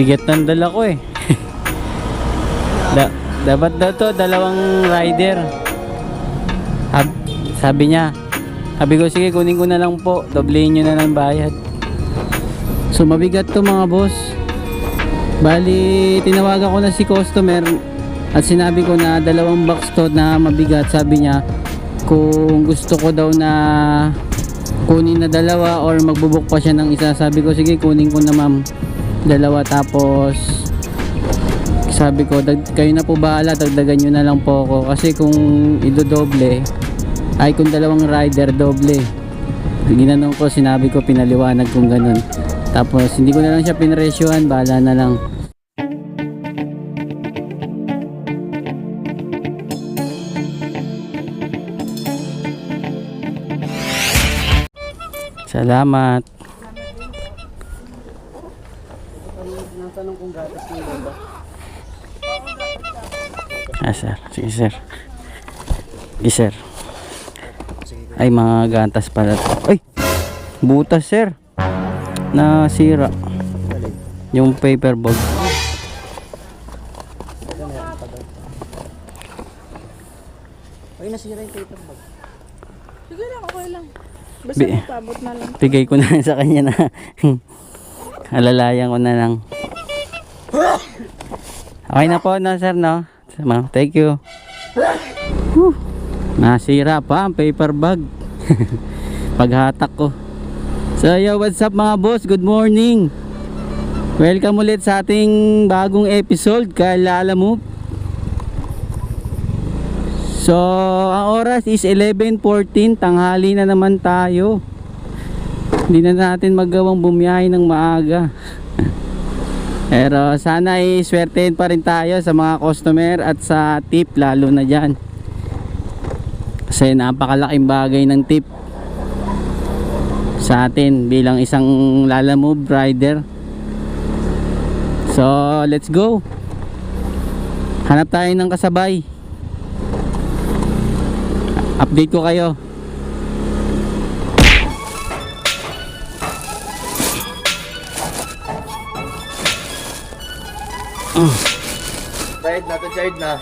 Bigat ng dala ko eh. da dapat daw to, dalawang rider. Hab- sabi niya, sabi ko, sige kunin ko na lang po, doblehin nyo na lang bayad. So mabigat to mga boss. Bali, tinawagan ko na si customer at sinabi ko na dalawang box to na mabigat. Sabi niya, kung gusto ko daw na kunin na dalawa or magbubuk pa siya ng isa. Sabi ko, sige kunin ko na ma'am dalawa tapos sabi ko, dag, kayo na po bahala, dagdagan nyo na lang po ako. Kasi kung idodoble, ay kung dalawang rider, doble. Ginanong ko, sinabi ko, pinaliwanag kung ganun. Tapos, hindi ko na lang siya pinresyohan, bahala na lang. Salamat. Ah, sir. Sige, sir. Sige, sir. Ay, mga gatas pala to. Ay! Butas, sir. Nasira. Yung paper bag. Ay, nasira yung paper bag. Sige lang, okay lang. Basta Bi- magpabot na lang. Bigay ko na sa kanya na alalayan ko na lang. Okay na po na sir no. Ma'am, thank you. Nasira pa ang paper bag. Paghatak ko. So yo, what's up mga boss? Good morning. Welcome ulit sa ating bagong episode kay Lala Move. So, ang oras is 11.14, tanghali na naman tayo. Hindi na natin magawang bumiyahe ng maaga. Pero sana ay swertein pa rin tayo sa mga customer at sa tip lalo na dyan. Kasi napakalaking bagay ng tip sa atin bilang isang Lala Move rider. So, let's go. Hanap tayo ng kasabay. Update ko kayo. Side na.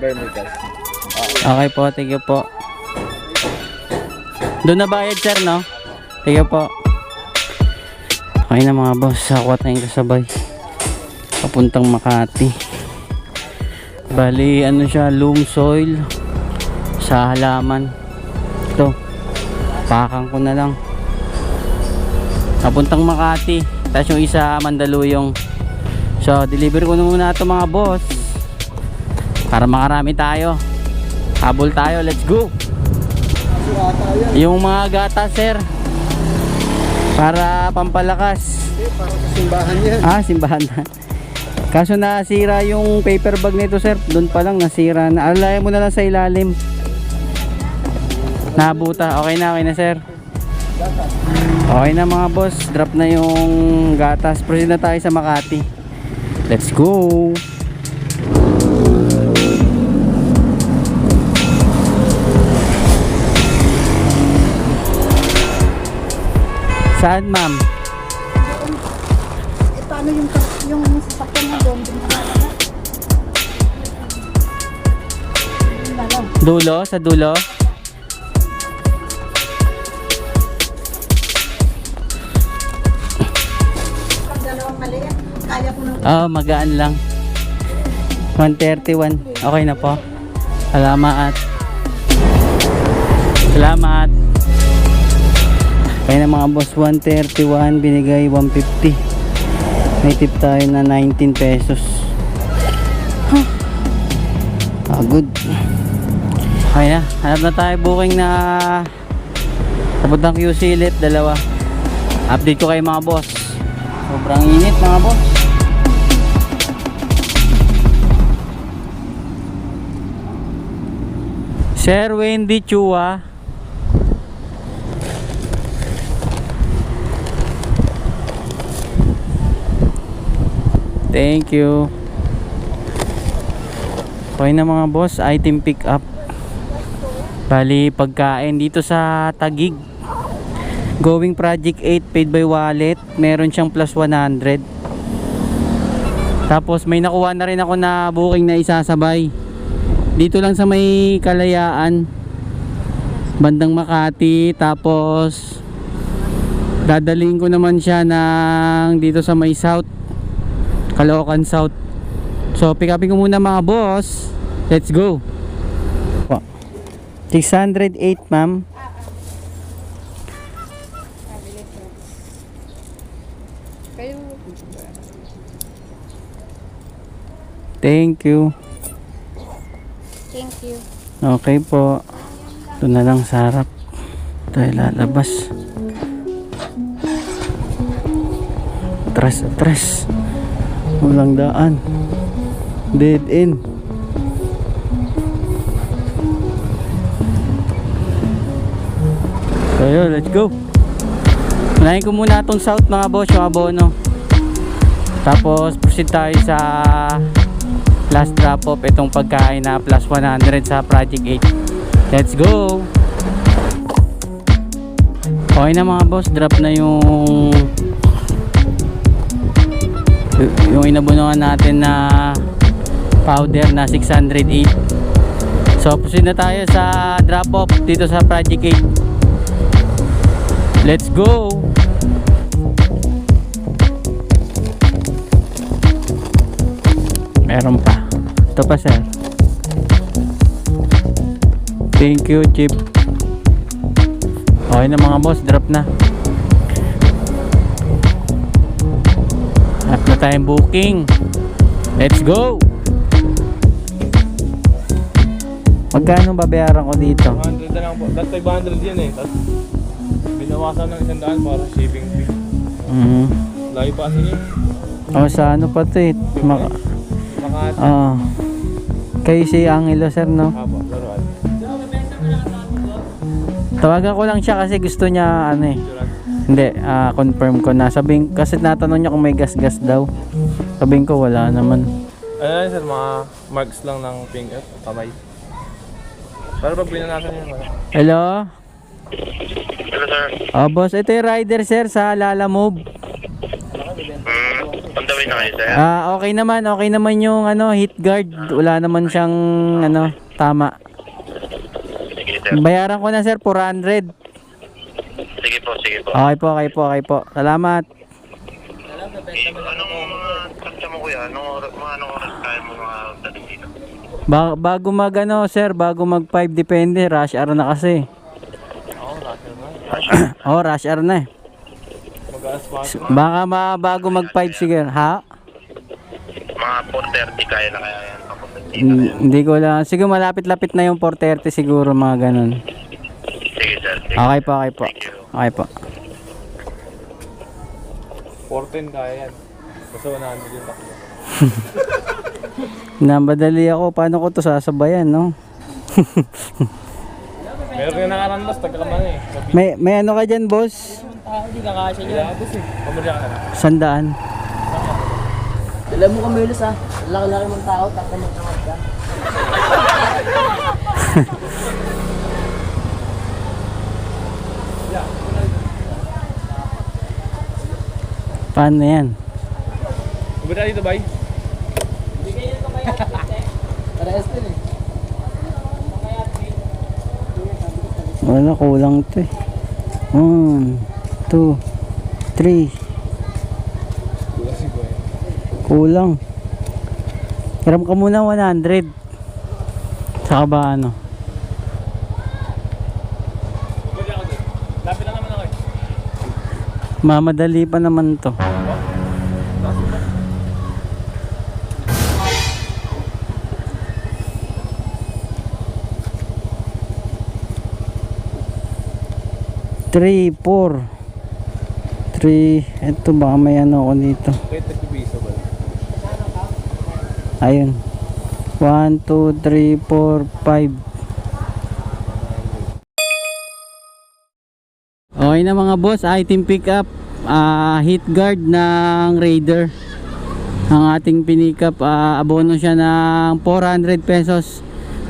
Bermudas. Okay po, thank you po. Doon na bayad sir, no? Thank you po. Okay na mga boss, ako tayong kasabay. Papuntang Makati. Bali, ano siya, loam soil sa halaman. Ito, pakang ko na lang. Papuntang Makati. Tapos yung isa, Mandaluyong. So, deliver ko na muna ito mga boss. Para makarami tayo. Habol tayo, let's go. Yung mga gata, sir. Para pampalakas. Para sa simbahan yan. Ah, simbahan na. Kaso nasira yung paper bag nito, sir. Doon pa lang nasira na. Alalayan mo na lang sa ilalim. Nabuta. Okay na, okay na, sir. Okay na mga boss. Drop na yung gatas. Proceed na tayo sa Makati. Let's go. Saan, ma'am? Eh, paano yung, yung sasakyan doon? Doon na lang. Dulo? Sa dulo? Oh, magaan lang. 131. Okay na po. Salamat. Salamat. Kaya mga boss, 131 binigay 150. May tip tayo na 19 pesos. Huh. Ah, good. Okay na. Hanap na tayo booking na Papuntang QC ulit, dalawa. Update ko kayo mga boss. Sobrang init mga boss. Sir Wendy Chua. Thank you. Okay na mga boss, item pick up. Bali pagkain dito sa Tagig. Going Project 8 paid by wallet. Meron siyang plus 100. Tapos may nakuha na rin ako na booking na isasabay. Dito lang sa may kalayaan. Bandang Makati. Tapos dadalhin ko naman siya ng dito sa may South. Caloocan South. So pick upin ko muna mga boss. Let's go. Po. 608 ma'am. Thank you. thank you. Okay po. Ito na lang sa harap. Tayo lalabas. Atras, atras. Walang daan. Dead end. So yun, let's go. Unahin ko muna itong south mga boss, yung abono. Tapos proceed tayo sa last drop off itong pagkain na plus 100 sa Project 8 let's go okay na mga boss drop na yung yung inabunuhan natin na powder na 608 so proceed na tayo sa drop off dito sa Project 8 let's go Meron pa. Ito pa sir. Thank you, Chip. Okay na mga boss, drop na. Tayong booking. Let's go! Magkano babayaran ko dito? 100 na lang po. Dati 500 yan eh. Tapos binawasan ng isang daan para shipping fee. Mhm. Layo pa kasi yun. Oh, sa ano pa to eh? Maka Makati. ah. Kayo si Angelo sir no? Apo, laruan. Tawagan ko lang siya kasi gusto niya ano eh. Hindi, ah, confirm ko na. Sabihin, kasi natanong niya kung may gas-gas daw. Sabihin ko wala naman. Ano lang sir, mga marks lang ng finger, kamay. Pero pag binanasan yun, ano? Hello? Hello sir. Oh, boss, ito yung rider sir sa Lala Move. Hmm, on the way na kayo sir. Ah, okay naman, okay naman yung ano, hit guard. Wala naman siyang ano, tama. Sige sir. Bayaran ko na sir 400. Sige po, sige po. Okay po, okay po, okay po. Salamat. Anong mga tatsa mo kuya? Anong oras, mga anong oras tayo mo mga dating dito? Ba- bago mag ano, sir, bago mag 5 depende, rush hour na kasi. Oo, laser na. oh, rush hour na eh. Baka ma bago mag 5 sige. Ha? Mga 4.30 kaya na kaya yan. Hindi ko lang. Siguro malapit-lapit na yung 4.30 siguro mga ganun. Sige sir. Sige. Okay po, okay po. Thank you. Okay po. 14 kaya yan. Basta 100 yung takbo. Nabadali ako. Paano ko to sasabayan, no? Meron nga nakarandas, tagkaman eh. Sabi, May, may ano ka dyan, boss? hindi kakasya niya. Ilabos eh. Pamadya ka na. Sandaan. Alam mo kami Milos ah, laki-laki mong tao, takta mo ka. Paano yan? Pamadya dito, bay. Parehas din eh. Wala, kulang to eh. One, two, three. Kulang. Hiram ka muna 100. Saka ba ano? Pamadya ka doon. Lapit lang naman ako eh. Mamadali pa naman to. Three, four. Three. Ito ba may ano ako dito. Ayun. 1, 2, 3, 4, 5. Okay na mga boss, item pick up. ah hit guard ng Raider. Ang ating pinick up, ah, abono siya ng 400 pesos.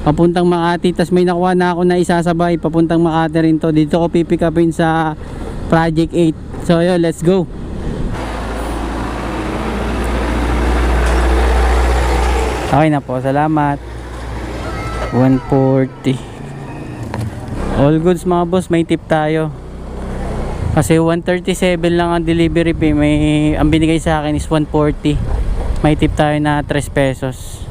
Papuntang Makati. Tapos may nakuha na ako na isasabay. Papuntang Makati rin to. Dito ko pipick upin sa Project 8. So yun, let's go. Okay na po, salamat. 140. All goods mga boss, may tip tayo. Kasi 137 lang ang delivery fee. May, ang binigay sa akin is 140. May tip tayo na 3 pesos.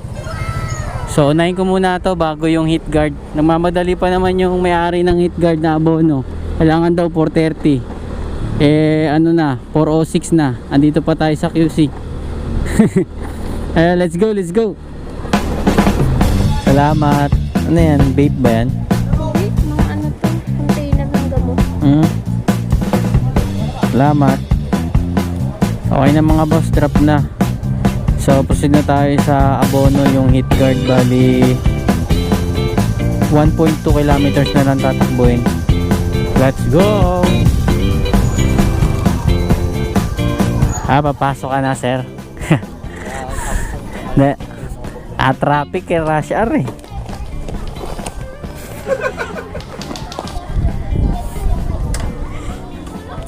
So, unahin ko muna to bago yung hit guard. Nagmamadali pa naman yung may-ari ng hit guard na abono. Kailangan daw 430. Eh, ano na, 406 na. Andito pa tayo sa QC. Eh, let's go, let's go. Salamat. Ano yan? Vape ba yan? Hindi, mga ano to, container ng gamot. Hmm? Salamat. Okay na mga boss, drop na. So, proceed na tayo sa abono yung hit guard. Bali, 1.2 kilometers na lang tatakbuhin. Let's go! Ah, papasok ka na, sir. Na, ah, traffic eh, rush hour eh.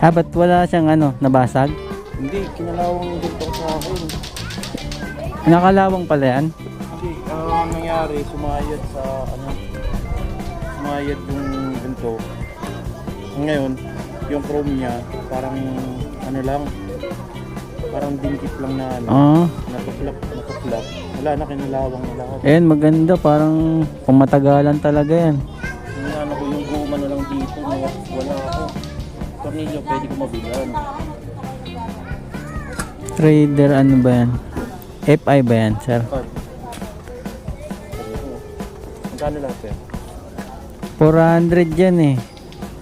Ah, ba't wala siyang ano, nabasag? Hindi, kinalawang din to sa akin. Nakalawang pala yan. Hindi, ang nangyari, sumayad sa ano, sumayad yung ganito. Ngayon, yung chrome niya, parang ano lang, parang dingkit lang na ano, Oo. natuklap, natuklap. Wala na, kinalawang na lahat. Ayan, maganda. Parang kung matagalan talaga yan. Tornilyo, pwede ko mabilan. Trader, ano ba yan? FI ba yan, sir? Magkano lahat yan? 400 yan eh.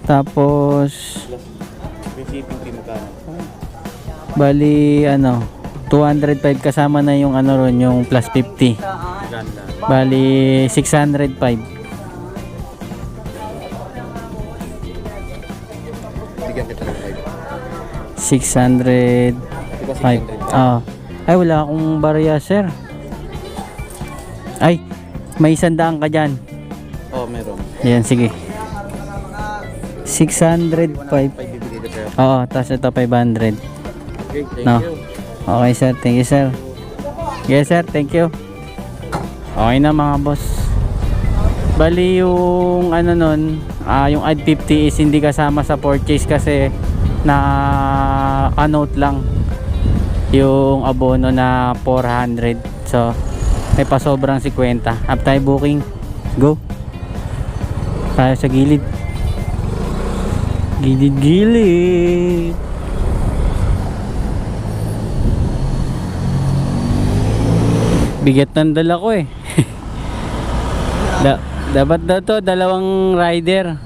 Tapos, Yung shipping fee magkano? bali, ano, 205 kasama na yung ano ron, yung plus 50. Ganda. Bali, 605. 605. 5. Ah. Ay, wala akong barya, sir. Ay, may isandaan ka dyan. Oh, meron. Ayan, sige. 605. 5 bibigay ka sa'yo. Oo, tapos ito 500. Okay, thank No. you. Okay, sir. Thank you, sir. Yes, sir. Thank you. Okay na, mga boss. Bali yung ano nun, ah, yung ad 50 is hindi kasama sa purchase kasi na anote lang yung abono na 400. So, may pa sobrang 50. Up tayo booking. Go. Tayo sa gilid. Gilid-gilid. Bigat ng dala ko eh. da, dapat daw to dalawang rider.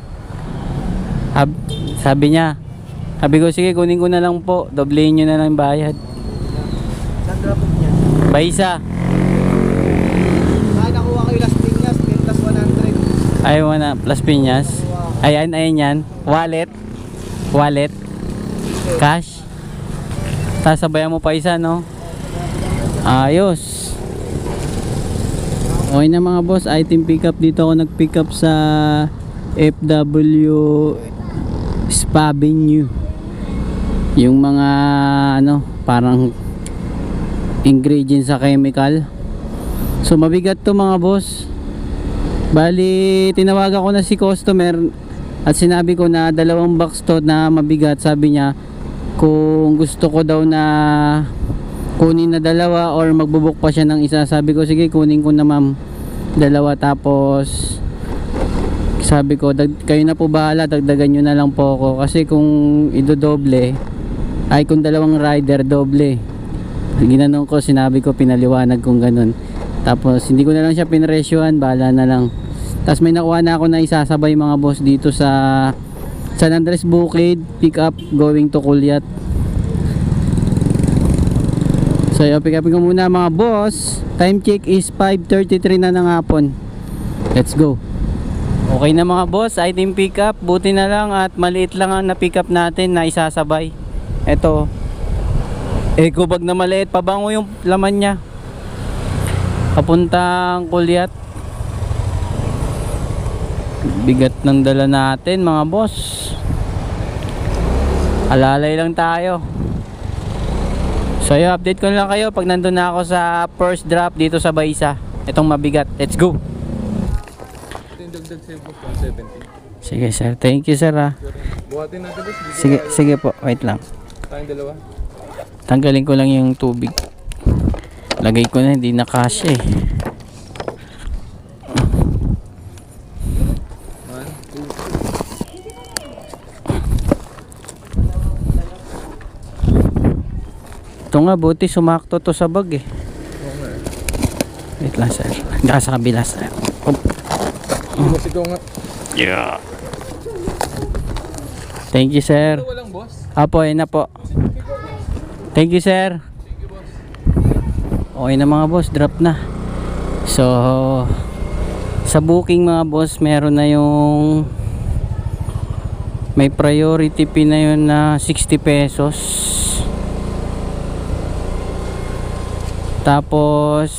Hab, sabi niya. Sabi ko sige kunin ko na lang po. Doblehin nyo na lang yung bayad. Saan drop off niya? Baisa. Ah, nakuha last thing niya, 10 plus 100. Ay na plus pinyas. Ayan, ayan yan. Wallet. Wallet. Cash. Tapos sabayan mo pa isa, no? Ayos. Okay na mga boss, item pickup dito ako nag-pick up sa FW Spa Venue. Yung mga ano, parang ingredients sa chemical. So mabigat to mga boss. Bali, tinawagan ko na si customer at sinabi ko na dalawang box to na mabigat. Sabi niya, kung gusto ko daw na kunin na dalawa or magbubuk pa siya ng isa. Sabi ko, sige, kunin ko na ma'am dalawa. Tapos, sabi ko, kayo na po bahala, dagdagan nyo na lang po ako. Kasi kung idodoble, ay kung dalawang rider, doble. Ginanong ko, sinabi ko, pinaliwanag kung ganun. Tapos, hindi ko na lang siya pinresyohan, bahala na lang. Tapos may nakuha na ako na isasabay mga boss dito sa San Andres Bukid, pick up going to Kulyat. So, yung pick up ko muna mga boss. Time check is 5.33 na ng hapon. Let's go. Okay na mga boss, item pick up. Buti na lang at maliit lang ang na-pick up natin na isasabay. Ito. Eco bag na maliit. Pabango yung laman niya. Papuntang Kulyat. Bigat ng dala natin mga boss. Alalay lang tayo. So yung update ko lang kayo pag nandun na ako sa first drop dito sa Baisa. Itong mabigat. Let's go! Ito yung dagdag sa'yo boss, 170. Sige sir, thank you sir ah. Dito Sige, sige po, wait lang. Tayong dalawa. Tanggalin ko lang yung tubig. Lagay ko na, hindi na kasya eh. Ito nga, buti sumakto to sa bag eh. Eh. Wait lang sir. Hanggang sa kabila sir. Oh, Boss, ikaw nga. yeah. Thank you sir. Apo, ayun na po. Thank you, sir. Okay na mga boss, drop na. So, sa booking mga boss, meron na yung may priority fee na yun na 60 pesos. Tapos,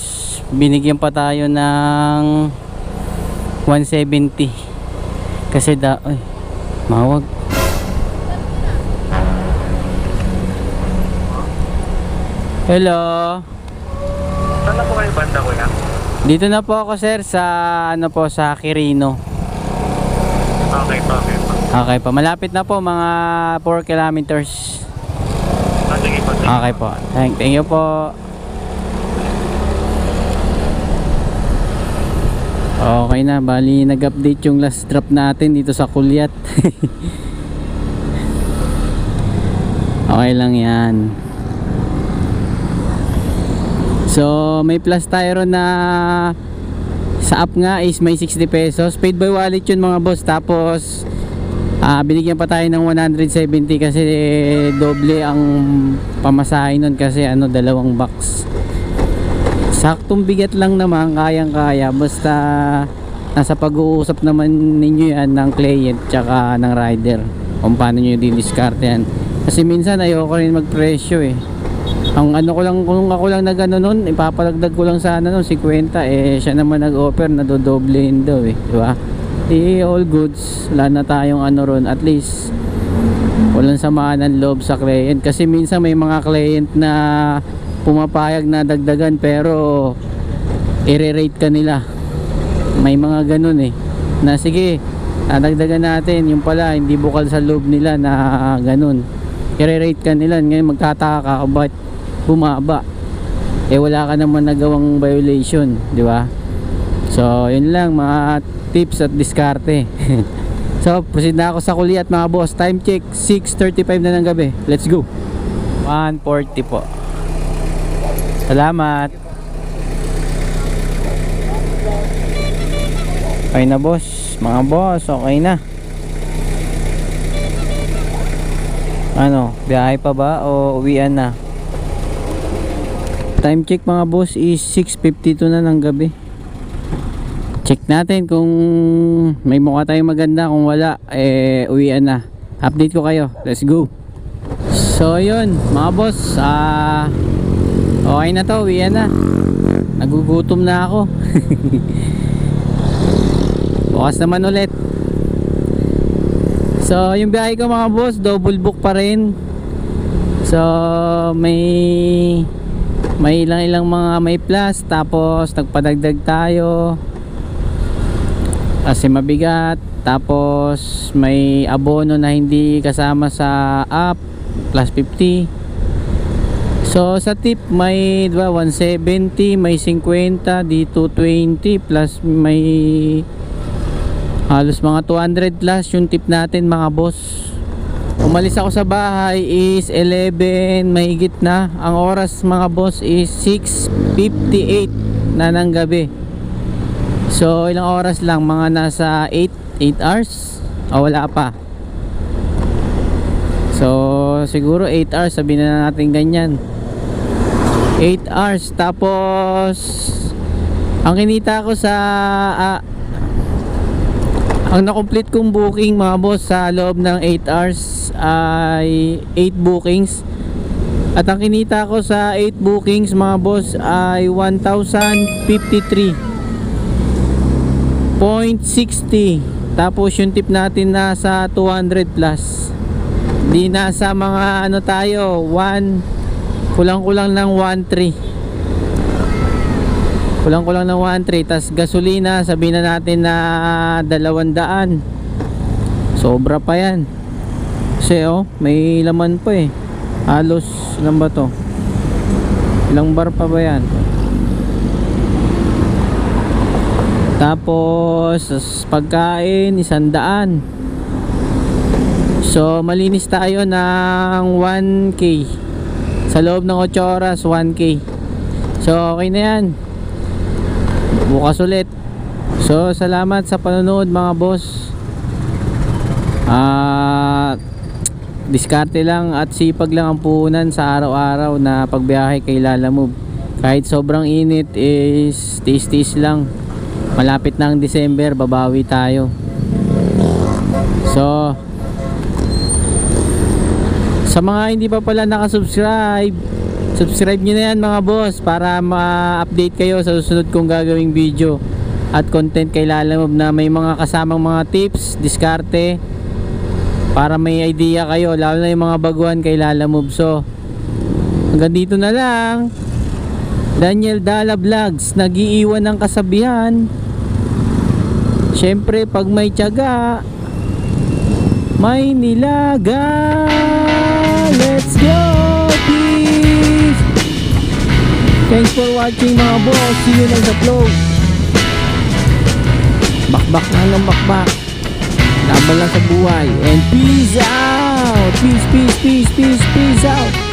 binigyan pa tayo ng 170. Kasi da, ay, mawag. Hello. Saan na po kayo banda kuya? Dito na po ako sir sa ano po sa Quirino. Okay po, okay po. Okay po, malapit na po mga 4 kilometers. Ah, sige po, sige. Okay po. Thank, thank you po. Okay na, bali nag-update yung last drop natin dito sa Kulyat. okay lang yan. So, may plus tayo ron na sa app nga is may 60 pesos. Paid by wallet yun mga boss. Tapos, ah binigyan pa tayo ng 170 kasi doble ang pamasahe nun kasi ano dalawang box. Saktong bigat lang naman, kayang-kaya. Basta nasa pag-uusap naman ninyo yan ng client tsaka ng rider kung paano nyo di-discard yan. Kasi minsan ayoko rin magpresyo eh. Ang ano ko lang, kung ako lang nag ano nun, ipapalagdag ko lang sana nun, 50, eh siya naman nag-offer na dodoblein daw eh, di ba? Eh, all goods, wala na tayong ano ron, at least walang samaan ng loob sa client. Kasi minsan may mga client na pumapayag na dagdagan pero i-rate ka nila. May mga ganun eh. Na sige dadagdagan natin. Yung pala hindi bukal sa loob nila na ganun. I-rate ka nila. Ngayon magtataka ka kung bakit bumaba eh wala ka naman nagawang violation di ba? So yun lang mga tips at diskarte. So proceed na ako sa kuliat mga boss. Time check 6.35 na ng gabi. Let's go. 140 po. Salamat. Okay na boss. Mga boss okay na. Ano biyahe pa ba o uwian na time check mga boss is 6.52 na ng gabi. Check natin kung may mukha tayong maganda. Kung wala eh uwian na. Update ko kayo. Let's go. So yun mga boss ah okay na to. Uwian na. Nagugutom na ako. Bukas naman ulit. So yung biyahe ko mga boss double book pa rin. So may may ilang ilang mga may plus tapos nagpadagdag tayo. Kasi mabigat tapos may abono na hindi kasama sa app plus 50 so sa tip may diba, 170 may 50 dito 20 plus may halos mga 200 plus yung tip natin mga boss umalis ako sa bahay is 11 mahigit na. Ang oras mga boss is 6.58 na ng gabi. So ilang oras lang? Mga nasa 8 8 hours? O wala pa. So siguro 8 hours sabihin na natin ganyan. 8 hours tapos ang kinita ko sa ah, ang na-complete kong booking mga boss sa loob ng 8 hours ay 8 bookings. At ang kinita ko sa 8 bookings mga boss ay 1,053.60 tapos yung tip natin nasa 200 plus. Di nasa mga ano tayo 1 Kulang-kulang ng 1.3. Kulang-kulang ng 1.3. Tas gasolina, sabihin na natin na 200. Sobra pa yan. Kasi oh, may laman pa eh. Halos, ilan ba to? Ilang bar pa ba yan? Tapos, pagkain, isandaan. So, malinis tayo ng 1K. Sa loob ng 8 oras, 1K. So, okay na yan. Bukas ulit. So, salamat sa panonood mga boss. Ah, diskarte lang at sipag lang ang puhunan sa araw-araw na pagbiyahe kay Lalamove. Kahit sobrang init is tiis-tiis lang. Malapit na ang December, babawi tayo. So, sa mga hindi pa pala nakasubscribe, subscribe nyo na yan mga boss para ma-update kayo sa susunod kong gagawing video at content kay Lalamove na may mga kasamang mga tips, diskarte, para may idea kayo, lalo na yung mga baguhan kay Lalamove. So, hanggang dito na lang. Daniel Dala Vlogs, nagiiwan ng kasabihan. Siyempre, pag may tiyaga, may nilaga. Let's go! Thanks for watching mga boss. See you next upload. Bakbak lang ng bakbak. Laban lang sa buhay. And peace out! Peace, peace, peace, peace, peace out!